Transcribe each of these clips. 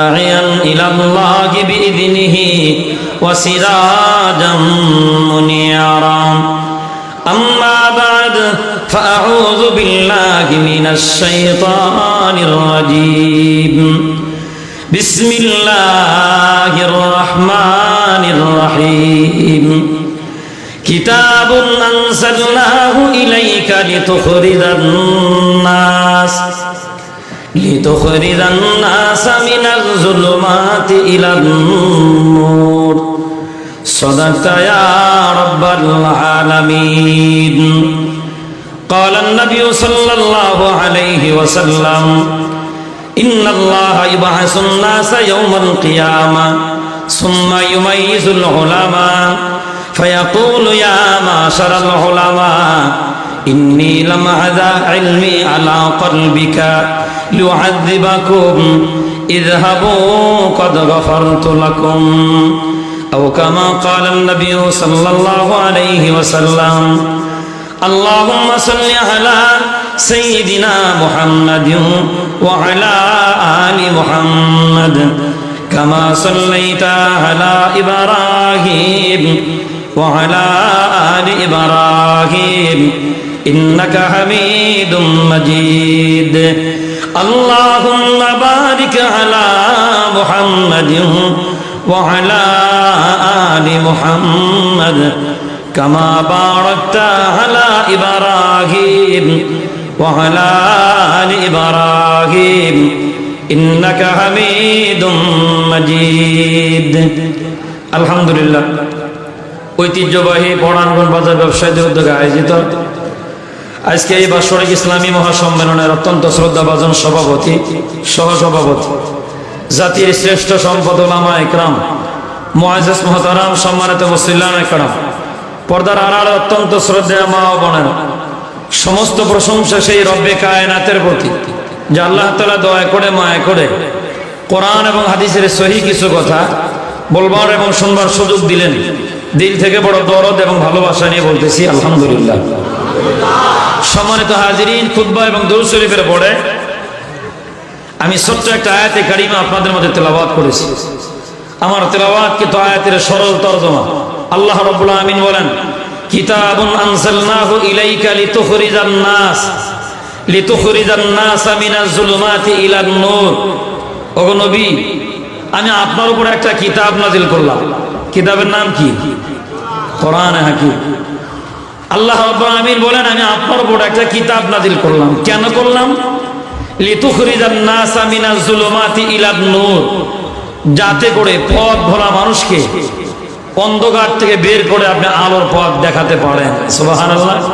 داعيا إلى الله بإذنه وسراجا منيرا أما بعد فأعوذ بالله من الشيطان الرجيم بسم الله الرحمن الرحيم كتاب أنزلناه إليك لتخرج الناس لتخرج الناس من الظلمات إلى النور صدقت يا رب العالمين قال النبي صلى الله عليه وسلم إن الله يبعث الناس يوم القيامة ثم يميز العلماء فيقول يا معشر العلماء إني لم أذا علمي على قلبك لأعذبكم اذهبوا قد غفرت لكم أو كما قال النبي صلى الله عليه وسلم اللهم صل على سيدنا محمد وعلى آل محمد كما صليت على إبراهيم وعلى آل إبراهيم إنك حميد مجيد اللهم بارك على محمد وعلى آل محمد كما باركت على إبراهيم وعلى آل إبراهيم إنك حميد مجيد الحمد لله ঐতিহ্যবাহী পড়ানগণ বাজার ব্যবসায়ীদের উদ্যোগে আয়োজিত আজকে এই বাৎসরিক ইসলামী মহাসম্মেলনের অত্যন্ত শ্রদ্ধাভাজন সভাপতি, সহসভাপতি, জাতির শ্রেষ্ঠ সম্পদ ওলামা একরাম মোয়াজেস মহতারাম, সম্মানিত মুসিল্লান একরাম, পর্দার আড়াল অত্যন্ত শ্রদ্ধা মা ও সমস্ত প্রশংসা সেই রব্বে কায়নাতের প্রতি, যে আল্লাহ তালা দয়া করে, মায়া করে কোরআন এবং হাদিসের সহি কিছু কথা বলবার এবং শুনবার সুযোগ দিলেন। দিল থেকে বড় দরদ এবং ভালোবাসা নিয়ে বলতেছি, আলহামদুলিল্লাহ। সম্মানিত হাজিরিন খুদ্া এবং দৌর শরীফের পরে আমি ছোট্ট একটা আয়াতে কারিমা আপনাদের মধ্যে তেলাবাদ করেছি। আমার তেলাবাদ কিন্তু আয়াতের সরল তর্জমা। আল্লাহ রব্বুল আমিন বলেন, কিতাবুন ইলাইকা নাস নাস আমি আপনার উপর একটা কিতাব নাজিল করলাম। কিতাবের নাম কি? কোরআন হাকিম আল্লাহ আমিন বলেন, আমি আপনার উপর একটা কিতাব নাজিল করলাম। কেন করলাম? যাতে করে পথ ভোলা মানুষকে অন্ধকার থেকে বের করে আপনি আলোর পথ দেখাতে পারেন। সুবহানাল্লাহ।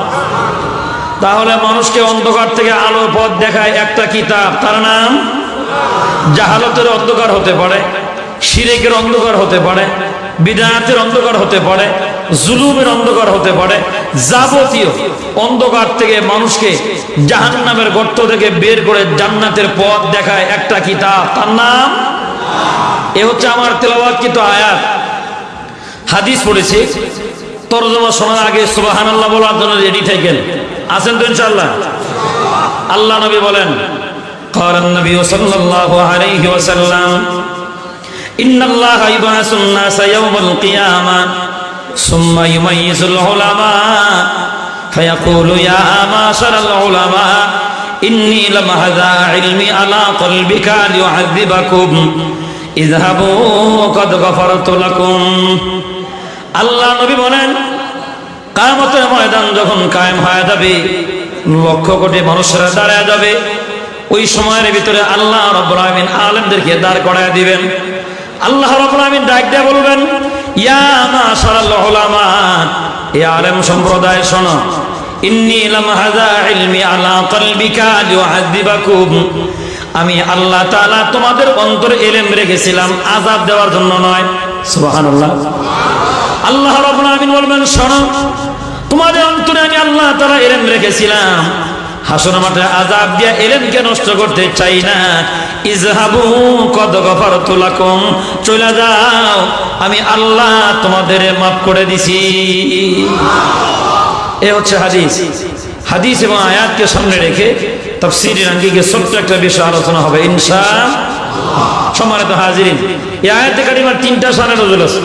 তাহলে মানুষকে অন্ধকার থেকে আলোর পথ দেখায় একটা কিতাব। তার নাম জাহালতের অন্ধকার হতে পারে, শিরেকের অন্ধকার হতে পারে, বিদায়াতের অন্ধকার হতে পারে জুলুমের অন্ধকার হতে পারে যাবতীয় অন্ধকার থেকে মানুষকে জাহান নামের গর্ত থেকে বের করে জান্নাতের পথ দেখায় একটা কিতাব তার নাম এ হচ্ছে আমার তেলাবাদকৃত আয়াত হাদিস পড়েছি তরজমা শোনার আগে সুবাহান আল্লাহ বলার জন্য রেডি থাকেন আছেন তো ইনশাল্লাহ আল্লাহ নবী বলেন قال النبي صلى الله عليه وسلم إن الله يبعث الناس يوم القيامة ثم يميز العلماء فيقول يا معشر العلماء إني لم هذا علمي على قلبك ليعذبكم اذهبوا قد غفرت لكم আল্লাহ নবী বলেন কায়ামতের ময়দান যখন কায়েম হয়ে যাবে লক্ষ কোটি মানুষেরা দাঁড়ায় যাবে ওই সময়ের ভিতরে আল্লাহ রব্বুল আমিন আলেমদেরকে দাঁড় করায় দিবেন আল্লাহ রব্বুল আমিন ডাক দিয়ে বলবেন ইয়া এ সম্প্রদায় আমি আল্লাহ তোমাদের অন্তরে ইলম রেখেছিলাম, আযাব দেওয়ার জন্য নয়। আল্লাহ আমিন বলবেন, শোনো, তোমাদের অন্তরে আমি আল্লাহ তাআলা ইলম রেখেছিলাম। হাসন মাঠে আজাব দিয়া এলেমকে নষ্ট করতে চাই না। ইজহাবু কদ গফারতু লাকুম। চলে যাও, আমি আল্লাহ তোমাদের মাফ করে দিছি। এ হচ্ছে হাদিস। হাদিস এবং আয়াতকে সামনে রেখে তফসির আঙ্গিকে ছোট্ট একটা বিষয় আলোচনা হবে, ইনশা সম্মানিত হাজিরিন, এই আয়াতে কারিমার তিনটা সানে নজর আছে।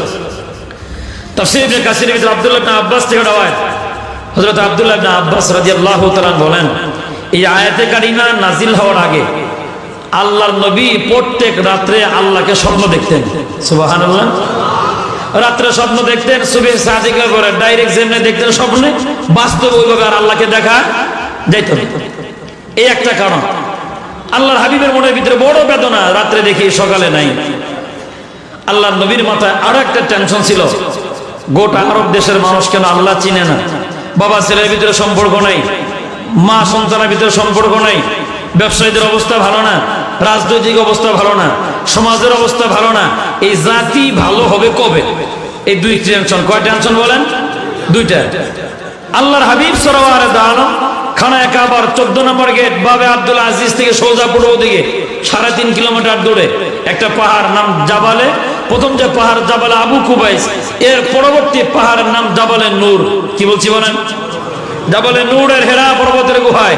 তাফসীর ইবনে কাসিরের ভিতরে আব্দুল্লাহ ইবনে আব্বাস থেকে রওয়ায়াত। হযরত আব্দুল্লাহ ইবনে আব্বাস রাদিয়াল্লাহু তাআলা বলেন, এই আয়াতে কারিমা নাজিল হওয়ার আগে আল্লাহর নবী প্রত্যেক রাত্রে আল্লাহকে স্বপ্ন দেখতেন। সুবহানাল্লাহ। রাত্রে স্বপ্ন দেখতেন সুবে সাদিকের করে ডাইরেক্ট যেমনি দেখতেন স্বপ্নে, বাস্তব ওইভাবে আর আল্লাহকে দেখা যাইত এই একটা কারণ। আল্লাহর হাবিবের মনের ভিতরে বড় বেদনা রাত্রে দেখি সকালে নাই। আল্লাহর নবীর মাথায় আরও একটা টেনশন ছিল। গোটা আরব দেশের মানুষ কেন আল্লাহ চিনে না? বাবা ছেলের ভিতরে সম্পর্ক নাই, মা সন্তানের ভিতরে সম্পর্ক নাই, ব্যবসায়ীদের অবস্থা ভালো না রাজনৈতিক অবস্থা ভালো না, সমাজের অবস্থা ভালো না, এই জাতি ভালো হবে কবে? এই দুই টেনশন কয় টেনশন বলেন? দুইটা। আল্লাহর হাবিব সরোয়ারে দাঁড়ানো খানা একাবার চোদ্দ নম্বর গেট বাবে আব্দুল আজিজ থেকে সোজা পূর্ব দিকে, সাড়ে তিন কিলোমিটার দূরে, একটা পাহাড় নাম জাবালে, প্রথম যে পাহাড় জাবালে আবু কুবাইস, এর পরবর্তী পাহাড়ের নাম জাবালে নূর। কি বলছি বলেন? জাবালে নূরের হেরা পর্বতের গুহায়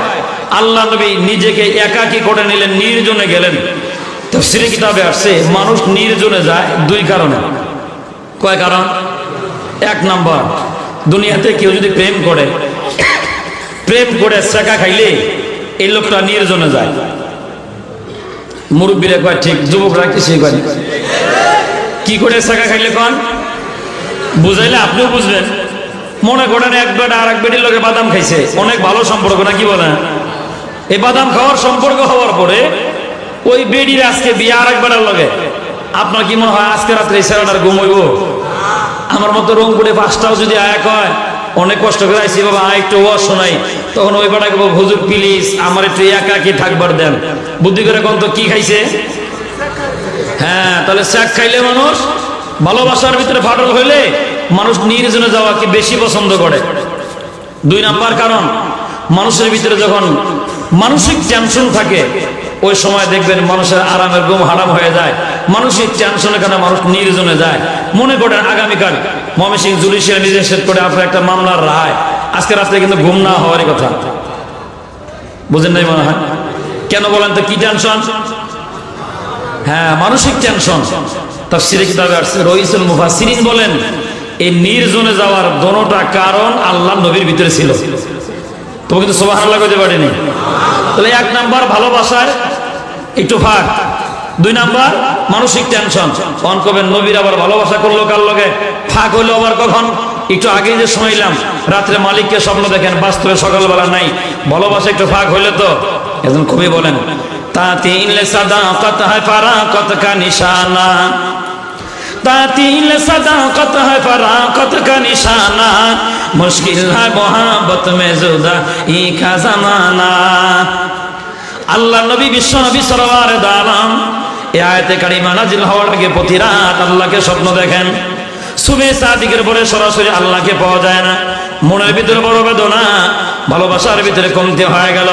আল্লাহ নবী নিজেকে একাকী করে নিলেন, নির্জনে গেলেন। তফসিরে কিতাবে আসছে, মানুষ নির্জনে যায় দুই কারণে। কয় কারণ? এক নাম্বার, দুনিয়াতে কেউ যদি প্রেম করে প্রেম করে শেখা খাইলে এই লোকটা নির্জনে যায়। মুরব্বীরা কয়, ঠিক, যুবকরা কিছুই কয়? কি করে শেখা খাইলে কন? বুঝাইলে আপনিও বুঝবেন। মনে করেন এক বেটা আর এক বেটির লোকে বাদাম খাইছে, অনেক ভালো সম্পর্ক না কি বলেন? এই বাদাম খাওয়ার সম্পর্ক হওয়ার পরে ওই বেডির আজকে বিয়ে আর একবার লগে। আপনার কি মনে হয় আজকে রাত্রে এই ছেলেটার ঘুমইব আমার মতো রং করে পাঁচটাও যদি আয়া হয় অনেক কষ্ট করে আইসি বাবা আয় একটু ওয়াজ শোনাই। তখন ওই বলব, হুজুর প্লিজ আমার একটু একাকি থাকবার দেন? বুদ্ধি করে কোন তো কি খাইছে? হ্যাঁ তাহলে শাক খাইলে মানুষ ভালোবাসার ভিতরে ফাটল হইলে মানুষ নির্জনে যাওয়াকে বেশি পছন্দ করে। দুই নাম্বার কারণ মানুষের ভিতরে যখন মানসিক টেনশন থাকে। ওই সময় দেখবেন মানুষের আরামের ঘুম হারাম হয়ে যায়। মানসিক টেনশনের কারণে মানুষ নির্জনে যায়। মনে করেন আগামীকাল ময়মনসিংহ জুডিশিয়াল ম্যাজিস্ট্রেট করে আপনার একটা মামলার রায়। আজকে রাত্রে কিন্তু ঘুম না হওয়ারই কথা। বুঝেন নাই মনে হয়? কেন বলেন তো কি টেনশন হ্যাঁ মানসিক টেনশন তাফসিরে কিতাবে আসছে, রইসুল মুফাসসিরিন বলেন, এই নির্জনে যাওয়ার দোনোটা কারণ আল্লাহ নবীর ভিতরে ছিল। তবে কিন্তু সুবহানাল্লাহ কইতে পারেনি। তাহলে এক নাম্বার ভালোবাসার একটু ফাঁক। দুই নাম্বার মানসিক টেনশন অন কবেন নবীর আবার ভালোবাসা করল কার লগে? ফাঁক হইল আবার কখন? একটু আগে যে শুনাইলাম, রাত্রে মালিককে স্বপ্ন দেখেন, বাস্তবে সকালবেলা নাই। ভালোবাসা একটু ফাঁক হইলে তো, একজন খুবই বলেন, তাতিল সাদাকত হয় ফারাকত কা নিশানা। تعطیل صداقت ہے فراقت کا نشانہ مشکل ہے محبت میں زدہ ای کا আল্লাহ নবী বিশ্ব নবী সরবার দালাম, এ আয়তে কারিমা নাজিল হওয়ার আগে প্রতি রাত আল্লাহকে স্বপ্ন দেখেন। সুবে সাদিকের পরে সরাসরি আল্লাহকে পাওয়া যায় না। মনের ভিতরে বড় বেদনা, ভালোবাসার ভিতরে কমতে হয়ে গেল।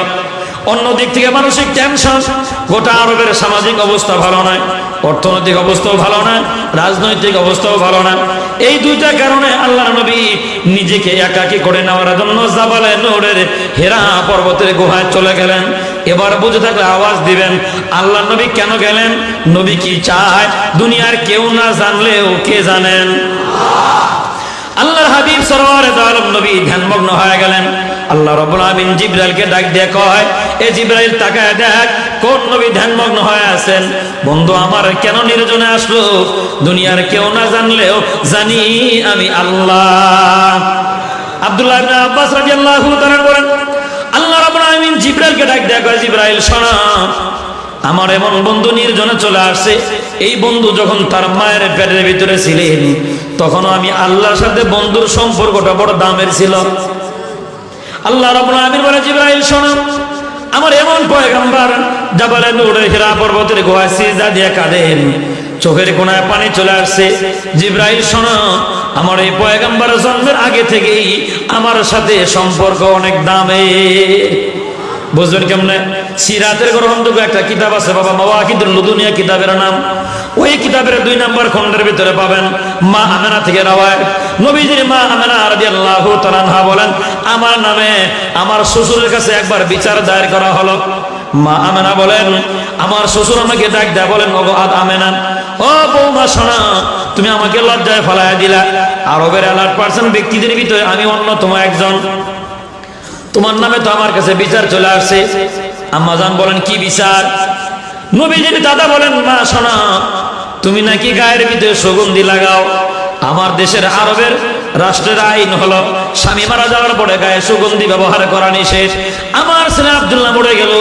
অন্য দিক থেকে মানসিক টেনশন গোটা আরবের সামাজিক অবস্থা ভালো নয়। অর্থনৈতিক অবস্থাও ভালো না, রাজনৈতিক অবস্থাও ভালো না। এই দুইটা কারণে আল্লাহ নবী নিজেকে একাকী করে নেওয়ার জন্য জাবালে নূরের হেরা পর্বতের গুহায় চলে গেলেন। এবার বুঝে থাকলে আওয়াজ দিবেন আল্লাহ নবী কেন গেলেন? নবী কি চায়? দুনিয়ার কেউ না জানলেও কে জানেন? আল্লাহর হাবিব সরোয়ারে আলম নবী ধ্যানমগ্ন হয়ে গেলেন। আল্লাহ রব্বুল আমিন জিব্রাইলকে ডাক দিয়ে কয়, এ জিব্রাইল তাকায় দেখ কোন নবী ধ্যানমগ্ন হয়ে আছেন। বন্ধু, আমার কেন নির্জনে আসলো? দুনিয়ার কেউ না জানলেও জানি আমি আল্লাহ। আব্দুল্লাহ আব্বাস রাদিয়াল্লাহু তাআলা বলেন, আল্লাহ রাব্বুল আমিন জিব্রাইলকে ডাক দিয়ে কয় জিব্রাইল, শোনো, আমার এমন বন্ধু নির্জনে চলে আসছে। এই বন্ধু যখন তার মায়ের পেটের ভিতরে ছিলেন, তখনও আমি আল্লাহর সাথে বন্ধুর সম্পর্কটা বড় দামের ছিল। আল্লাহ রাব্বুল আমিন বলে, জিব্রাইল, শোনো আমার এমন পয়গাম্বার জাবালে নূরের হীরা পর্বতের গুহায় সিজদা দিয়ে কাঁদেন। চোখের কোনায় পানি চলে আসছে। জিব্রাইল, শোনো, আমার এই পয়গাম্বার জন্মের আগে থেকেই আমার সাথে সম্পর্ক অনেক দামে। বুঝবেন কেমনে? সিরাতের গ্রহণযোগ্য একটা কিতাব আছে, বাবা মাওয়াকিদুল লুদুনিয়া কিতাবের নাম। ওই কিতাবের দুই নাম্বার খণ্ডের ভিতরে পাবেন, মা আমেনা থেকে রাওয়ায়। নবীজির মা আমেনা রাদিয়াল্লাহু তাআলা বলেন, আমার নামে আমার শ্বশুরের কাছে একবার বিচার দায়ের করা হলো। মা আমেনা বলেন, আমার শ্বশুর আমাকে ডাক দেয়া বলেন, ওগো আদ আমেনা, ও বৌমা, শোনা, তুমি আমাকে লজ্জায় ফেলায় দিলা। আরবের অ্যালার্ট পার্সেন্ট ব্যক্তিদের ভিতরে আমি অন্যতম একজন। তোমার নামে তো আমার কাছে বিচার চলে আসছে। আম্মাজান বলেন, কি বিচার? নবীজির দাদা বলেন, মা, শোনা, তুমি নাকি গায়ের ভিতরে সুগন্ধি লাগাও। আমার দেশের আরবের রাষ্ট্রের আইন হলো, স্বামী মারা যাওয়ার পরে গায়ে সুগন্ধি ব্যবহার করা নিষেধ। আমার ছেলে আব্দুল্লাহ মরে গেল,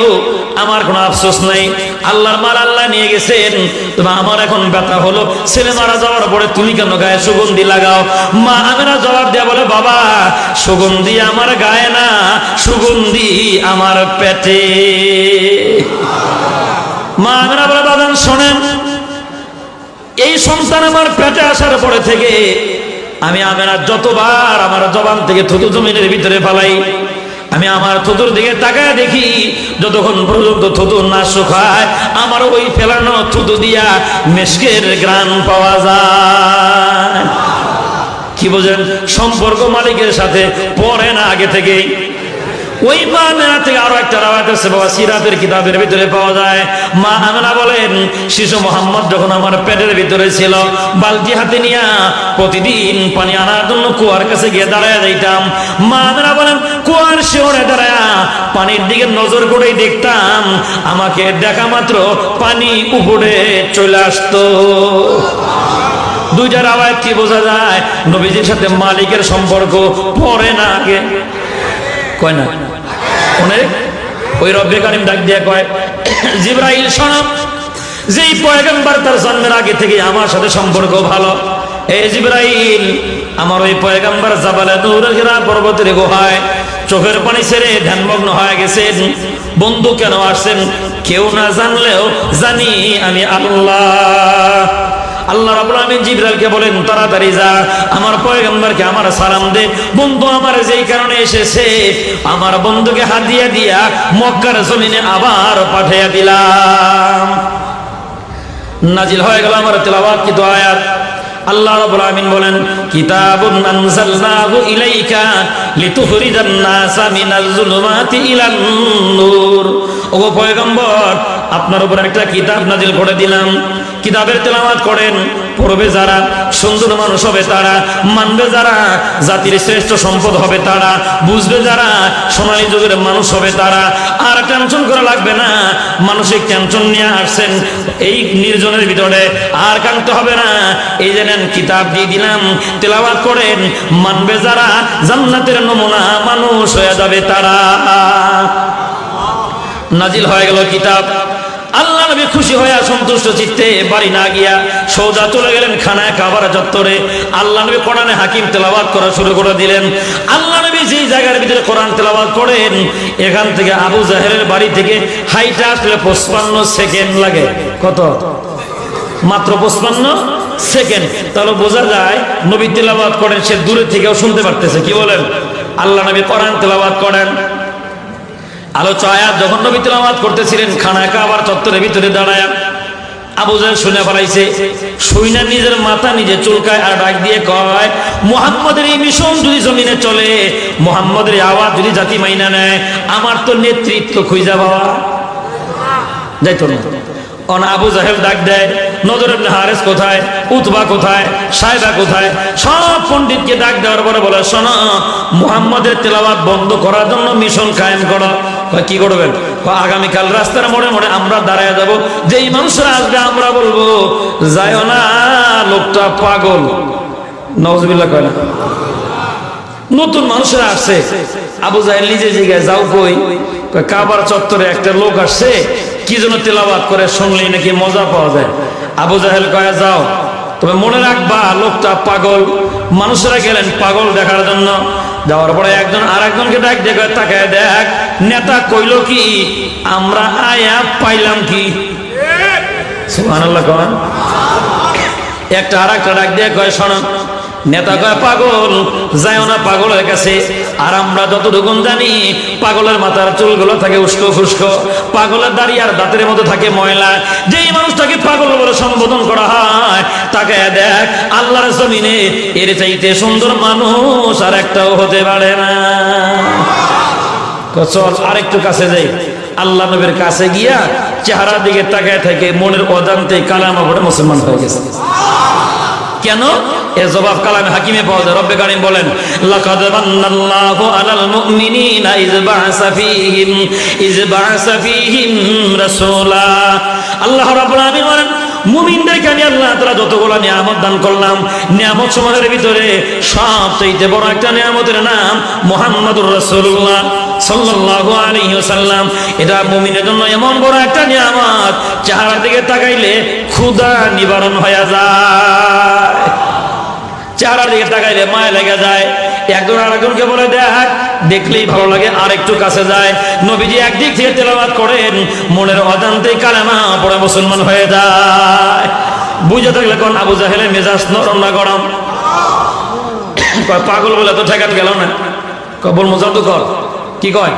আমার কোনো আফসোস নাই। আল্লাহর মাল আল্লাহ নিয়ে গেছেন। তবে আমার এখন ব্যথা হলো, ছেলে মারা যাওয়ার পরে তুমি কেন গায়ে সুগন্ধি লাগাও? মা আমেরা জবাব দেয়া বলে, বাবা, সুগন্ধি আমার গায়ে না, সুগন্ধি আমার পেটে। মা আমেরা বলে বাদান শোনেন, এই সন্তান আমার পেটে আসার পরে থেকে আমি আমেরা যতবার আমার জবান থেকে থুতু জমিনের ভিতরে ফালাই, আমি আমার থুতুর দিকে তাকায় দেখি, যতক্ষণ পর্যন্ত থুতু না শুকায়, আমার ওই ফেলানো থুতু দিয়া মেশকের গ্রান পাওয়া যায়। কি বোঝেন? সম্পর্ক মালিকের সাথে পড়ে না আগে থেকে ওই মা থেকে আরও একটা রাওয়াত আছে, বাবা, সিরাতের কিতাবের ভিতরে পাওয়া যায়। মা আমেনা বলেন, শিশু মোহাম্মদ যখন আমার পেটের ভিতরে ছিল, বালতি হাতে নিয়া প্রতিদিন পানি আনার জন্য কুয়ার কাছে গিয়ে দাঁড়ায় যাইতাম। মা আমেনা বলেন, কুয়ার শিওরে দাঁড়ায়া পানির দিকে নজর করেই দেখতাম, আমাকে দেখা মাত্র পানি উপরে চলে আসতো। দুইটা আওয়াজ কি বোঝা যায়? নবীজির সাথে মালিকের সম্পর্ক পরে না আগে। কয় না? অনেক ওই রব্বে কারিম ডাক দিয়ে কয়, জিব্রাইল, শোনো, যেই পয়গম্বর তার জন্মের আগে থেকে আমার সাথে সম্পর্ক ভালো এই জিব্রাইল, আমার ওই পয়গম্বর জাবালে নূরের হিরা পর্বতের গুহায় চোখের পানি ছেড়ে ধ্যানমগ্ন হয়ে গেছেন। বন্ধু কেন আসছেন? কেউ না জানলেও জানি আমি আল্লাহ। আল্লাহ রাব্বুল আমিন জিবরাইলকে বলেন, তাড়াতাড়ি যা, আমার পয়গম্বরকে আমার সালাম দে। বন্ধু আমার যেই কারণে এসেছে, আমার বন্ধুকে হাত দিয়া মক্কার জমিনে আবার পাঠিয়ে দিলাম। নাজিল হয়ে গেল আমার তেলাওয়াত, কিন্তু আয়াত। আল্লাহ রাব্বুল আমিন বলেন, কিতাবুন আনজালনাহু ইলাইকা লিতুখরিজান নাসা মিনাজ জুলুমাতি ইলান নূর। ওগো পয়গম্বর আপনার উপর একটা কিতাব নাজিল করে দিলাম। কিতাবের তেলাওয়াত করেন, পড়বে যারা, সুন্দর মানুষ হবে তারা, মানবে যারা, জাতির শ্রেষ্ঠ সম্পদ হবে তারা, বুঝবে যারা, সোনালী যুগের মানুষ হবে তারা। আর টেনশন করা লাগবে না, মানসিক টেনশন নিয়ে আসছেন, এই নির্জনের ভিতরে আর কানতে হবে না। এই যে নেন, কিতাব দিয়ে দিলাম, তেলাওয়াত করেন, মানবে যারা, জান্নাতের নমুনা মানুষ হয়ে যাবে তারা। নাজিল হয়ে গেল কিতাব। আল্লাহ নবী খুশি হয়ে সন্তুষ্ট চিত্তে বাড়ি না গিয়া সৌদা চলে গেলেন খানায় কাবার চত্বরে। আল্লাহ নবী কোরআনে হাকিম তেলাবাদ করা শুরু করে দিলেন। আল্লাহ নবী যেই জায়গার ভিতরে কোরআন তেলাবাদ করেন, এখান থেকে আবু জাহেরের বাড়ি থেকে হাইটা আসলে পঁচপান্ন সেকেন্ড লাগে। কত? মাত্র পঁচপান্ন সেকেন্ড। তাহলে বোঝা যায়, নবী তেলাবাদ করেন সে দূরে থেকেও শুনতে পারতেছে। কি বলেন? আল্লাহ নবী কোরআন তেলাবাদ করেন। আলোচ আয়াত যখন নবী তেলাওয়াত করতেছিলেন, খানা কাবার চত্বরের ভিতরে দাঁড়ায়, আবু জাহেল শুনে ফেলাইছে। শুইনা নিজের মাথা নিজে চুলকায় আর ডাক দিয়ে কয়, মোহাম্মদের এই মিশন যদি জমিনে চলে, মোহাম্মদের আওয়াজ যদি জাতি মাইনা নেয়, আমার তো নেতৃত্ব খুঁজা বাবা যাইতো না। অন আবু জাহেল ডাক দেয়, নজর হারেস কোথায়? উতবা কোথায়? সাহেবা কোথায়? সব পণ্ডিতকে ডাক দেওয়ার পরে বলে, শোনো, মুহাম্মাদের তেলাওয়াত বন্ধ করার জন্য মিশন কায়েম করো। কি করবেন? আগামীকাল রাস্তার মোড়ে মোড়ে আমরা দাঁড়ায় যাব। যেই মানুষরা আসবে, আমরা বলব যায় না, লোকটা পাগল। নজবিল্লা কয় না। নতুন মানুষরা আসছে। আবু জাহেল নিজে জিগায় যাও কই? কাবার চত্বরে একটা লোক আসছে, কি যেন তেলাবাদ করে, শুনলেই নাকি মজা পাওয়া যায়। আবু জাহেল কয়া, যাও। তবে মনে রাখবা, লোকটা পাগল। মানুষরা গেলেন পাগল দেখার জন্য। যাওয়ার পরে একজন আর একজনকে ডাক দেখে তাকে দেখ, নেতা কইল কি, আমরা আয়া পাইলাম কি? একটা আর একটা ডাক দিয়ে কয়, শোনো নেতা কয় পাগল যায় না পাগলের কাছে। আর আমরা যতটুকু জানি পাগলের মাথার চুলগুলো থাকে উস্কো ফুস্কো। পাগলের দাড়ি আর দাঁতের মধ্যে থাকে ময়লা। যেই মানুষটাকে পাগল বলে সম্বোধন করা হয় তাকে দেখ আল্লাহর জমিনে এর চাইতে সুন্দর মানুষ আর একটাও হতে পারে না। কয়, চল আরেকটু কাছে যাই। আল্লাহ নবীর কাছে গিয়া চেহারার দিকে তাকায় থেকে মনের অজান্তে কালামা পড়ে মুসলমান হয়ে গেছে। কেন? এ জবাব কালামে হাকিমে পাওয়া যায়। রব্বে কারিম বলেন, লাকাদ মান্নাল্লাহু আলাল মুমিনিনা ফীহিম ফীহিম রাসূলা। আল্লাহ রাব্বুল আলামিন বলেন, মুমিনদেরকে আমি আল্লাহ তাআলা যতগুলো নিয়ামত দান করলাম, নিয়ামত সমূহের ভিতরে সবচেয়ে বড় একটা নিয়ামতের নাম মুহাম্মাদুর রাসূলুল্লাহ সাল্লাল্লাহু আলাইহি ওয়াসাল্লাম। এটা মুমিনের জন্য এমন বড় একটা নিয়ামত চেহারার দিকে তাকাইলে ক্ষুধা নিবারণ হয়ে যায়। চেহারার দিকে তাকাইলে মায়া লেগে যায়। একজন আরেকজনকে বলে দেখ দেখলেই ভালো লাগে আর একটু কাছে যায়। নবীজি একদিক থেকে তেলাবাদ করেন মনের অজান্তে কালেমা পড়ে মুসলমান হয়ে যায়। বুঝে থাকলে কোন আবু জাহেলের মেজাজ নরম না গরম? পাগল বলে তো ঠেকান গেল না। কয়, বলব জাদুকর। কি কয়?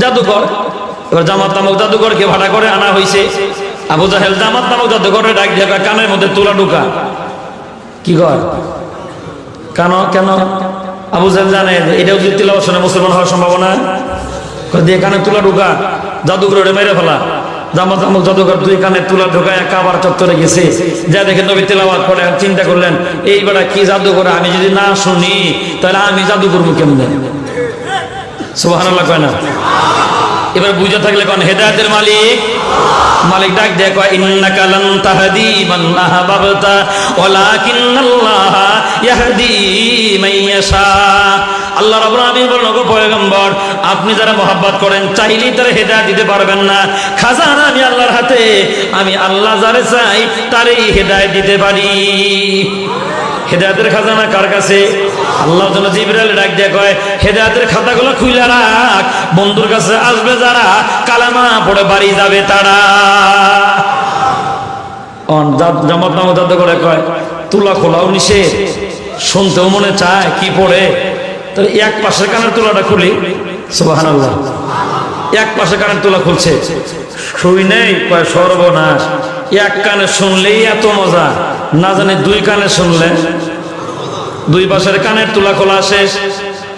জাদুকর। এবার জামাত নামক জাদুকরকে ভাড়া করে আনা হয়েছে আবু জাহেল জামাত নামক জাদুকরের ডাক দিয়ে কানের মধ্যে তুলা ঢুকা। কি কয় কেন কেন? আবু জাহেল জানে, এটাও যদি তিলাওয়াত শুনে মুসলমান হওয়ার সম্ভাবনা? দিয়ে তুলা ঢুকা জাদুকরে মেরে ফেলা। তুলা যা করে চিন্তা করলেন কি করে? আমি যদি না শুনি, তাহলে আমি জাদু করব কেমনে? না? এবার বুঝে থাকলে কোন, হেদায়েতের মালিক মালিক ডাক দেয়, কয়, ইন্নাকা লান তাহদি মান আহবাবতা, ওয়ালাকিন্নাল্লাহ ইয়াহদি মান ইয়াশা। আল্লাহ রাব্বুল আলামিন বলেন, ওগো পয়গম্বর, আপনি যারা মহব্বত করেন, চাইলেই তারা হেদায়েত দিতে পারবেন না। খাজানা আমি আল্লাহর হাতে, আমি আল্লাহ যারে চাই, তারই হেদায়েত দিতে পারি। হেদায়েতের খাজানা কার কাছে? আল্লাহ যেন জিবরাইল ডাক দিয়ে কয়, হেদায়তের খাতাগুলো খুইলা রাখ। বন্ধুর কাছে আসবে যারা, কালামা পড়ে বাড়ি যাবে তারা। জামাত জাদু করে কয়, তুলা খোলাও নিষেধ। শুনতেও মনে চায় কি পড়ে? তাহলে এক পাশের কানের তুলাটা খুলি। সুবাহান আল্লাহ এক পাশে কানের তুলা খুলছে। শুই নেই, কয়, সর্বনাশ। এক কানে শুনলেই এত মজা, না জানি দুই কানে শুনলে। দুই পাশের কানের তুলা খোলা শেষ।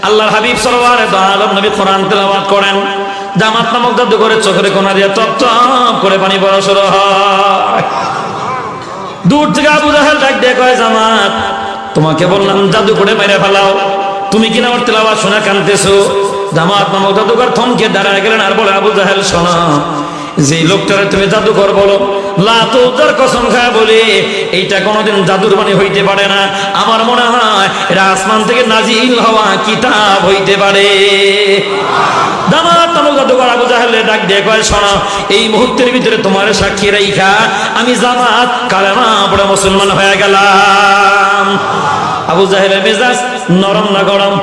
আল্লাহর হাবিব সরওয়ার আলম নবী কোরআন তেলাওয়াত করেন। জামাত নামক জাদু করে চোখের কোনা দিয়ে টপ টপ করে পানি পড়া শুরু দূর থেকে আবু জাহেল ডাক দিয়ে কয়, জামাত, তোমাকে বললাম জাদু করে মেরে ফেলাও। তুমি কিনা আমার তেলাওয়াত শোনা কানতেছো? জামাত নামক জাদুকর থমকে দাঁড়ায় গেলেন আর বলে, আবু জাহেল, শোনা যে লোকটারে তুমি জাদুকর বলো বলে, এইটা কোনোদিন হইতে পারে না। আমার মনে হয় থেকে কিতাব হইতে পারে। ডাক এই মুহূর্তের ভিতরে তোমার সাক্ষী রাইখা, আমি জামাত কালেমা মুসলমান হয়ে গেলাম। আবু জাহেলের মেজাজ নরম না গরম?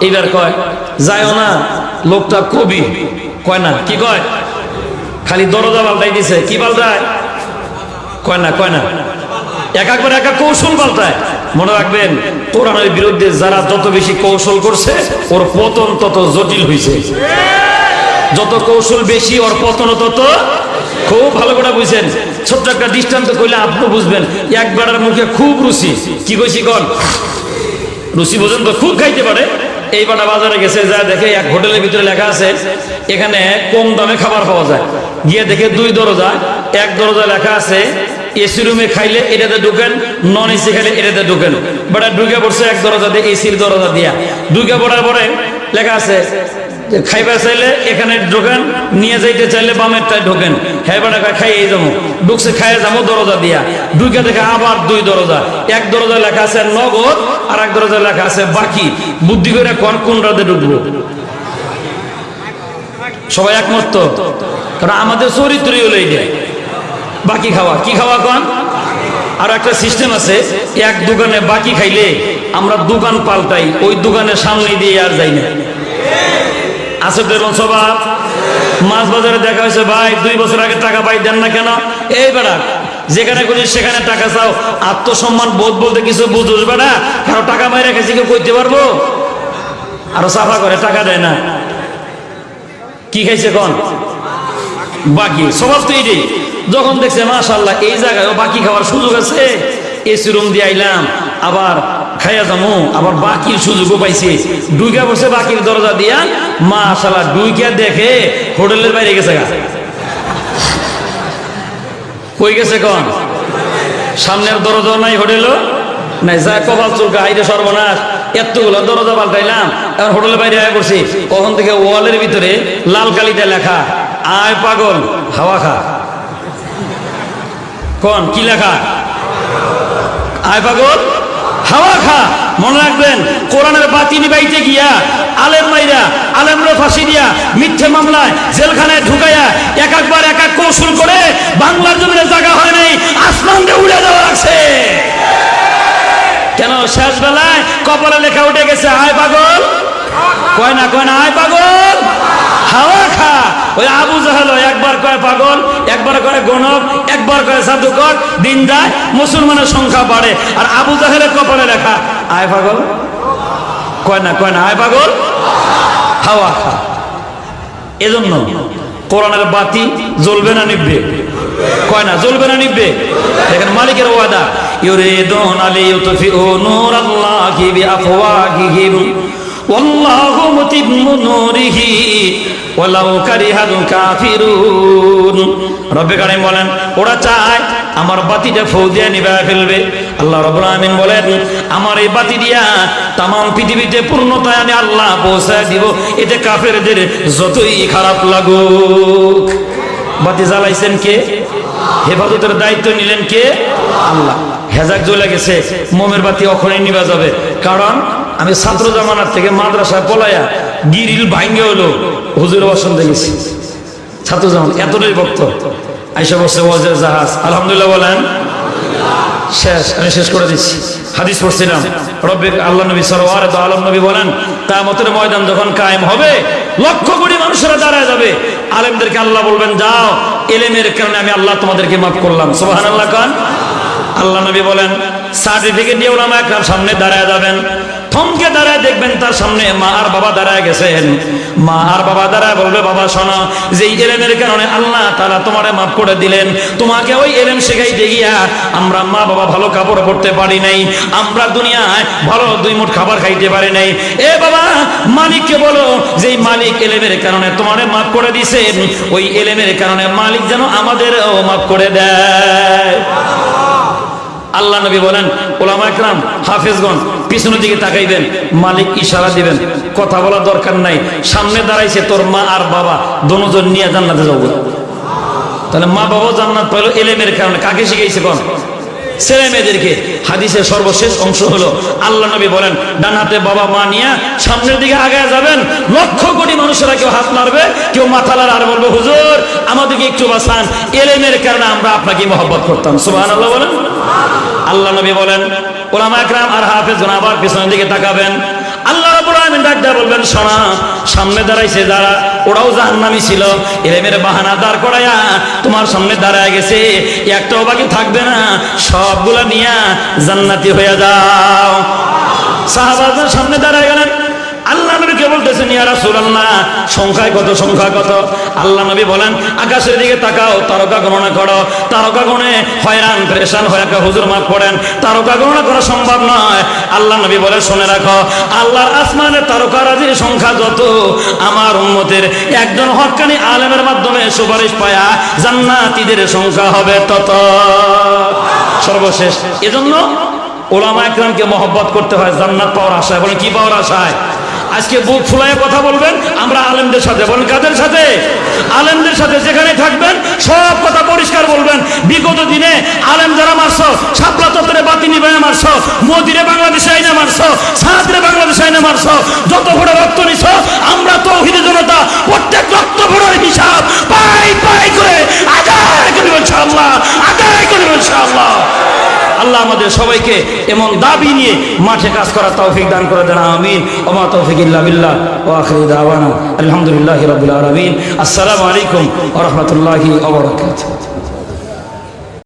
এইবার কয়, যায়ও না, লোকটা কবি। কয় না, কি কয়? খালি দরজা পাল্টাই দিছে। কি পাল্টায়? কয় না কয় না। এক একবার একা কৌশল পাল্টায়। মনে রাখবেন, কোরআনের বিরুদ্ধে যারা যত বেশি কৌশল করছে, ওর পতন তত জটিল হয়েছে যত কৌশল বেশি, ওর পতন তত খুব ভালো করে বুঝছেন ছোট্ট একটা দৃষ্টান্ত কইলে আপনি বুঝবেন, একবারের মুখে খুব রুচি। কি কইছি কন? রুচি বোঝেন খুব খাইতে পারে। এই পাটা বাজারে গেছে, যা দেখে এক হোটেলের ভিতরে লেখা আছে, এখানে কম দামে খাবার পাওয়া যায়। গিয়ে দেখে দুই দরজা, এক দরজা লেখা আছে এসি রুমে খাইলে এটাতে ঢুকেন নন এসি খাইলে এটাতে ঢুকেন। বাটা ঢুকে পড়ছে এক দরজা দিয়ে এসির দরজা দিয়া। ঢুকে পড়ার পরে লেখা আছে খাইবার চাইলে এখানে ঢোকেন, নিয়ে যাইতে চাইলে বামেরটায় ঢোকেন। হ্যাঁ বেটা খাইয়ে যাব। ঢুকছে, খাইয়ে যাব দরজা দিয়া। ঢুকে দেখে আবার দুই দরজা। এক দরজা লেখা আছে নগদ, আর এক দরজা লেখা আছে বাকি। বুদ্ধি করে কোন কোন রাতে ঢুকবো। সবাই একমত কারণ আমাদের চরিত্রই হলো এইটা। বাকি খাওয়া। কি খাওয়া কোন? আর একটা সিস্টেম আছে। এক দোকানে বাকি খাইলে আমরা দোকান পাল্টাই, ওই দোকানের সামনে দিয়ে আর যাই না। আছে তো এরকম স্বভাব? মাছ বাজারে দেখা হয়েছে, ভাই, দুই বছর আগে টাকা পাই দেন না কেন? এই বেড়া, যেখানে খুঁজি সেখানে টাকা চাও। আত্মসম্মান বোধ বলতে কিছু বুঝুস বেড়া। কারও টাকা মাইরা গেছে কেউ কইতে পারব? আরও সাফা করে, টাকা দেয় না। কি খাইছে কোন? বাকি, স্বভাব তো এইটাই যখন দেখছে মাশাল্লাহ এই জায়গায় বাকি খাওয়ার সুযোগ আছে। এসি রুম দিয়ে আইলাম। আবার খাইয়া যামু। আবার বাকির সুযোগও পাইছি। ডুইকা বসে বাকির দরজা দিয়া মা শালা ডুইকা দেখে হোটেলের বাইরে গেছে গা। কই গেছে কন? সামনের দরজা নাই, হোটেলও নাই। যা কপাল চুলকা, হাইরে সর্বনাশ। এতগুলো দরজা পাল্টাইলাম এখন হোটেলের বাইরে আয় করছি কখন থেকে ওয়ালের ভিতরে লাল কালিতে লেখা, আয় পাগল, হাওয়া খা। কোন, কি লেখা? আয় পাগল হাওয়া খা। মনে রাখবেন, কোরআনের বাতি নিবাইতে গিয়া আলেম মাইরা, আলেমরে ফাঁসি দিয়া মিথ্যে মামলায় জেলখানায় ঢুকাইয়া এক একবার এক এক কৌশল করে বাংলার জমিনে জায়গা হয় নাই আসমান দিয়ে উড়ে দেওয়া লাগছে। কেন শেষ বেলায় কপালে লেখা উঠে গেছে, আয় পাগল। কয় না কয় না, আয় পাগল। হাওয়া খা। ওই আবু জাহেল একবার কয় পাগল, একবার করে গণক, একবার করে জাদুকর, দিন যায় মুসলমানের সংখ্যা বাড়ে। আর আবু জাহেলের কপালে লেখা, আয় পাগল। কয় না কয় না, আয় পাগল। হাওয়া খা। এজন্য কোরআনের বাতি জ্বলবে না নিববে কয় না, জ্বলবে না নিববে দেখেন মালিকের ওয়াদা, ইউরিদুন আলিয়ুতফিউ নূরাল্লাহি বিআফওয়াহিহিম। ওয়াল্লাহু মুতিম্মু নূরিহি ওয়ালাউ কারিহাল কাফিরুন। রব্বে কারিম বলেন, ওরা চায় আমার বাতিটা ফৌ দিয়ে নিভায় ফেলবে। আল্লাহ রব্বুল আমিন বলেন, আমার এই বাতি দিয়া তাম পৃথিবীতে পূর্ণতায় আমি আল্লাহ পৌঁছায় দিব। এতে কাফেরদের যতই খারাপ লাগুক। বাতি জ্বালাইছেন কে? হেফাজতের দায়িত্ব নিলেন কে? আল্লাহ। হেজাক জ্বলে গেছে, মোমের বাতি অখনই নিবা যাবে। কারণ আমি ছাত্র জামানার থেকে মাদ্রাসায় পলাইয়া গিরিল ভাঙ্গে হলো হুজুর বসন্তে গেছি। ছাত্র জামান, এতটাই ভক্ত। আইসা বসে ওয়াজের জাহাজ। আলহামদুলিল্লাহ বলেন। শেষ, আমি শেষ করে দিচ্ছি। হাদিস পড়ছিলাম। রব্বে আল্লাহ নবী সরওয়ার তো আলম নবী বলেন কামতের ময়দান যখন কায়েম হবে, লক্ষ কোটি মানুষেরা দাঁড়ায় যাবে। আলেমদেরকে আল্লাহ বলবেন, যাও, এলেমের কারণে আমি আল্লাহ তোমাদেরকে মাফ করলাম। সোহান আল্লাহ খান আল্লাহ নবী বলেন, সার্টিফিকেট নিয়ে ওলামা একরাম সামনে দাঁড়ায় যাবেন। থমকে দাঁড়ায় দেখবেন তার সামনে মা আর বাবা দাঁড়ায় গেছেন। মা আর বাবা দাঁড়ায় বলবে, বাবা, শোনো যে এলেমের কারণে আল্লাহ তারা তোমারে মাফ করে দিলেন, তোমাকে ওই এলেম শেখাইতে গিয়া আমরা মা বাবা ভালো কাপড় পরতে পারি নাই, আমরা দুনিয়ায় ভালো দুই মুঠ খাবার খাইতে পারি নাই। এ বাবা, মালিককে বলো যে মালিক এলেমের কারণে তোমারে মাফ করে দিছেন ওই এলেমের কারণে মালিক যেন আমাদেরও মাফ করে দেয়। আল্লাহ নবী বলেন ওলামা একরাম, হাফেজগঞ্জ, পিছনের দিকে তাকাইবেন মালিক ইশারা দিবেন, কথা বলার দরকার নাই, সামনে দাঁড়াইছে তোর মা আর বাবা দনোজন নিয়ে জান্নাতে যাব। তাহলে মা বাবাও জান্নাত পাইলো এলেমের কারণে, কাকে শিখাইছে কোন? ছেলে মেয়েদেরকে হাদিসের সর্বশেষ অংশ হলো, আল্লাহ নবী বলেন ডান হাতে বাবা মা নিয়ে সামনের দিকে আগায় যাবেন, লক্ষ কোটি মানুষেরা কেউ হাত মারবে কেউ মাথা লার আর বলবে, হুজুর, আমাদেরকে একটু বাঁচান। এলেমের কারণে আমরা আপনাকে মহব্বত করতাম। সুবাহ আল্লাহ বলেন? আল্লাহ নবী বলেন ওলামা একরাম আর হাফেজ আবার পিছনের দিকে তাকাবেন। আল্লাহ রাব্বুল আলামিন ডাক বলবেন, শোনা, সামনে দাঁড়াইছে যারা, ওরাও জাহান্নামী ছিল। এলেমের বাহানা দাঁড় করাইয়া তোমার সামনে দাঁড়ায় গেছে। একটাও বাকি থাকবে না। সবগুলা নিয়া জান্নাতি হয়ে যাও। সাহাবাদের সামনে দাঁড়ায় গেলেন। নবীকে বলতেছেন, ইয়া রাসূলুল্লাহ, সংখ্যায় কত সংখ্যা কত? আল্লাহ নবী বলেন, আকাশের দিকে তাকাও, তারকা গণনা করো। তারকা গণে হয়রান, পরেশান হয়ে হুজুর মাফ করেন তারকা গণনা করা সম্ভব নয়। আল্লাহ নবী বলে শুনে রাখো, আল্লাহর আসমানের তারকারাজির সংখ্যা যত, আমার উম্মতের একজন হক্কানি আলেমের মাধ্যমে সুপারিশ পায়া জান্নাতীদের সংখ্যা হবে তত। সর্বশেষ, এজন্য ওলামা একরামকে মহব্বত করতে হয় জান্নাত পাওয়ার আশায়। বলে কি পাওয়ার আশায়? আজকে বুক ফুলায় কথা বলবেন, আমরা আলেমদের সাথে, বলেন কাদের সাথে? আলেমদের সাথে যেখানে থাকবেন, সব কথা পরিষ্কার বলবেন। বিগত দিনে আলেম যারা মারছ সাপলা তত্ত্বরে বাতি নিবে মারছ, মোদিরে বাংলাদেশে আইনে মারছ সাহাদরে বাংলাদেশে আইনে মারছ, যত ভোটে রক্ত নিছ, আমরা তো জনতা, প্রত্যেক রক্ত ভোটের হিসাব পাই পাই করে আদায় করিব ইনশাআল্লাহ, আদায় করিব ইনশাআল্লাহ। আল্লাহ আমাদের সবাইকে এমন দাবি নিয়ে মাঠে কাজ করার তৌফিক দান করে দেন, আমিন। ওমা তৌফিক ইল্লা বিল্লাহ। ওয়া আখিরু দাওয়ানা। আলহামদুলিল্লাহি রাব্বিল আলামিন। আসসালামু আলাইকুম ওয়া রাহমাতুল্লাহি